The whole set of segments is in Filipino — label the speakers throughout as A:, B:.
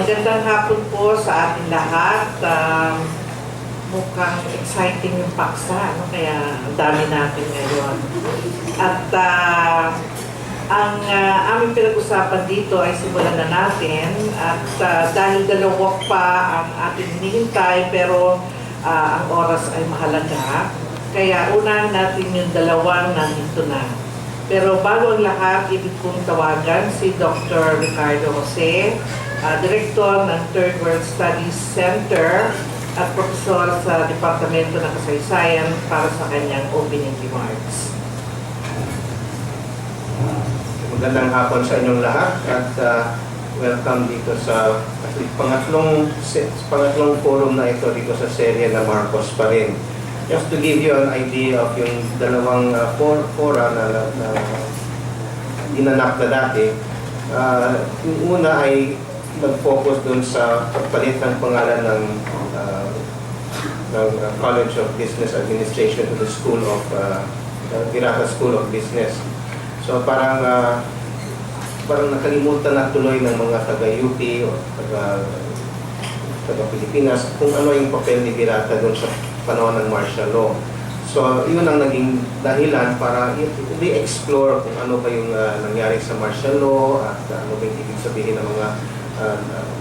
A: Magandang hapon po sa ating lahat. Um, mukhang exciting yung paksa, no? kaya dami natin ngayon. At ah, ang ah, aming pinag-usapan dito ay simulan na natin at ah, dahil dalawa pa ang ating hinihintay pero ah, ang oras ay mahalaga, kaya unahan natin yung dalawang nandito na. Pero bago ang lahat, ibig kong tawagan si Dr. Ricardo Jose, ah, Direktor ng Third World Studies Center at Profesor sa Departamento ng Kasaysayan para sa kanyang opening remarks.
B: Magandang hapon sa inyong lahat at uh, welcome dito sa pangatlong pangatlong forum na ito dito sa serye na Marcos pa rin. Just to give you an idea of yung dalawang uh, for, fora na, na, na ginanap na dati, uh, yung una ay nag-focus dun sa pagpalit ng pangalan ng uh, ng uh, College of Business Administration to the School of uh, uh, Virata School of Business. So parang ah, parang nakalimutan na tuloy ng mga taga-UP o taga taga-Pilipinas kung ano yung papel ni Virata doon sa panahon ng martial law. So yun ang naging dahilan para i-explore kung ano ba yung ah, nangyari sa martial law at ah, ano ba yung ibig sabihin ng mga ah,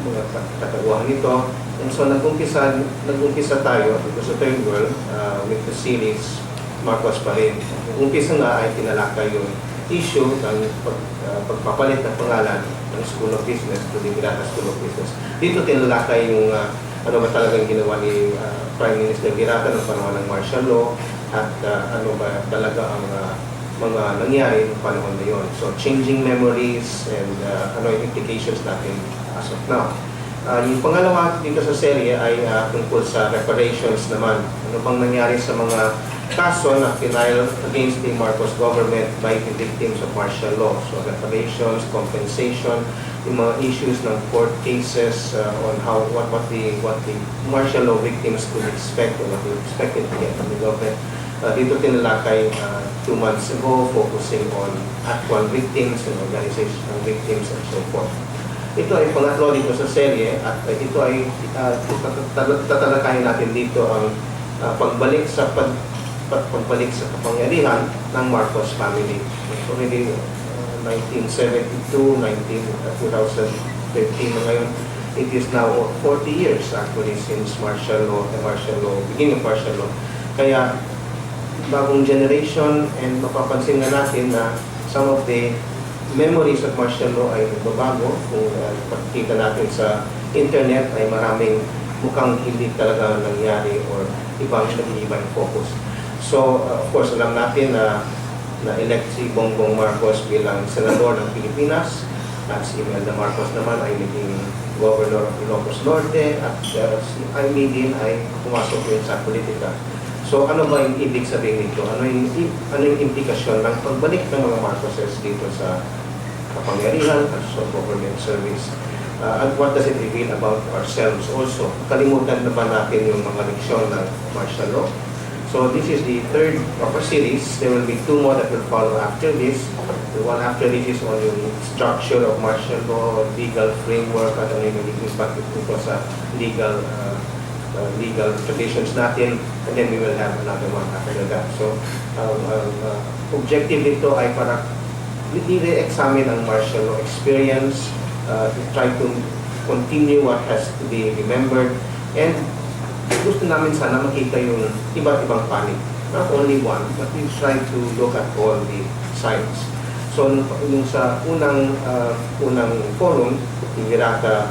B: mga kat- kataguhan nito. And so nag-umpisa, nag-umpisa tayo dito sa Third World ah, with the series Marcos pa rin. Umpisa nga ay tinalakay yung issue ng pag, ah, pagpapalit ng pangalan ng School of Business to the Virata School of Business. Dito tinalakay yung ah, ano ba talagang ginawa ni ah, Prime Minister Virata ng panahon ng martial law at ah, ano ba talaga ang ah, mga nangyari ng panahon na yon. So changing memories and ah, ano yung implications natin as of now. Ah, yung pangalawa dito sa serye ay ah, tungkol sa reparations naman. Ano bang nangyari sa mga kaso na final against the Marcos government by the victims of martial law. So reparations, compensation, yung mga issues ng court cases uh, on how what what the what the martial law victims could expect or what they expected to get from the government. Uh, dito tinalakay uh, two months ago, focusing on actual victims and organization of victims and so forth. Ito ay pangatlo dito sa serye at uh, ito ay uh, tatal- tatalakayin natin dito ang uh, pagbalik sa pag, pag- pagbalik sa kapangyarihan ng Marcos family. So, uh, 1972, 19, uh, 2015 na ngayon, it is now 40 years actually since martial law, the martial law, beginning of martial law. Kaya bagong generation and mapapansin nga natin na some of the memories of martial law ay nagbabago. Kung uh, pagkita natin sa internet ay maraming mukhang hindi talaga nangyari or ibang nag-iiba yung focus. So, uh, of course, alam natin na na-elect si Bongbong Marcos bilang senador ng Pilipinas at si Imelda Marcos naman ay naging governor of Ilocos Norte at uh, si Amy din ay pumasok din sa politika. So ano ba yung ibig sabihin nito? Ano yung, ano yung implikasyon ng pagbalik ng mga Marcoses dito sa kapangyarihan at sa government service? Uh, and what does it reveal about ourselves also? Kalimutan na ba natin yung mga leksyon ng martial law? So this is the third of our series. There will be two more that will follow after this. The one after this is on yung structure of martial law, legal framework, at ano yung naging impact ito sa legal uh, uh, legal traditions natin. And then we will have another one after that. So um, um, uh, objective nito ay para i-re-examine ang martial law experience, uh, to try to continue what has to be remembered, and gusto namin sana makita yung iba't ibang panig. Not only one, but we try to look at all the sides. So, yung sa unang uh, unang forum, yung Virata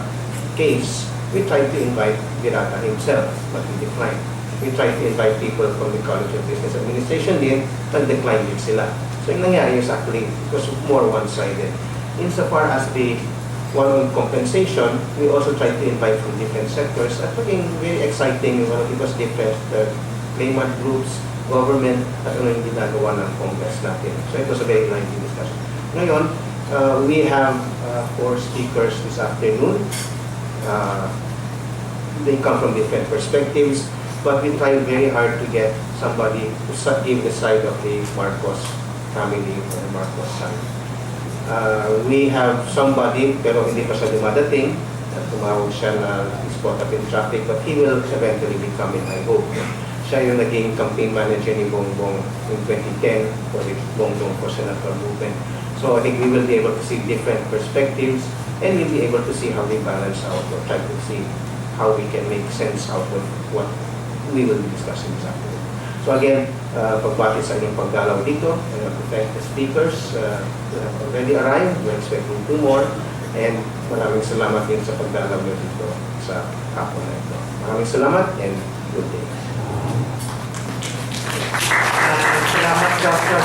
B: case, we tried to invite Virata himself, but he declined. We tried to invite people from the College of Business Administration din, nag-decline din sila. So, yung nangyari is actually, it was more one-sided. Insofar as the one on compensation, we also tried to invite from different sectors at maging very exciting yung ano, because different uh, claimant groups, government, at ano yung ginagawa ng Congress natin. So it was a very lively discussion. Ngayon, uh, we have uh, four speakers this afternoon. Uh, they come from different perspectives, but we try very hard to get somebody to give the side of the Marcos family or the Marcos side. Uh, we have somebody, pero hindi pa siya dumadating, na tumawag siya na caught up in traffic but he will eventually become it, I hope. Siya yung naging campaign manager ni Bongbong in 2010 for the Bongbong for Senator movement. So I think we will be able to see different perspectives and we'll be able to see how they balance out or try to see how we can make sense out of what we will be discussing this afternoon. So again, uh, pagbati sa inyong pagdalaw dito, want to thank the speakers uh, have already arrived. We're expecting two more. And maraming salamat din sa pagdalaw nyo dito sa hapon na ito. Maraming salamat and good day.
A: Ah, salamat, Dr.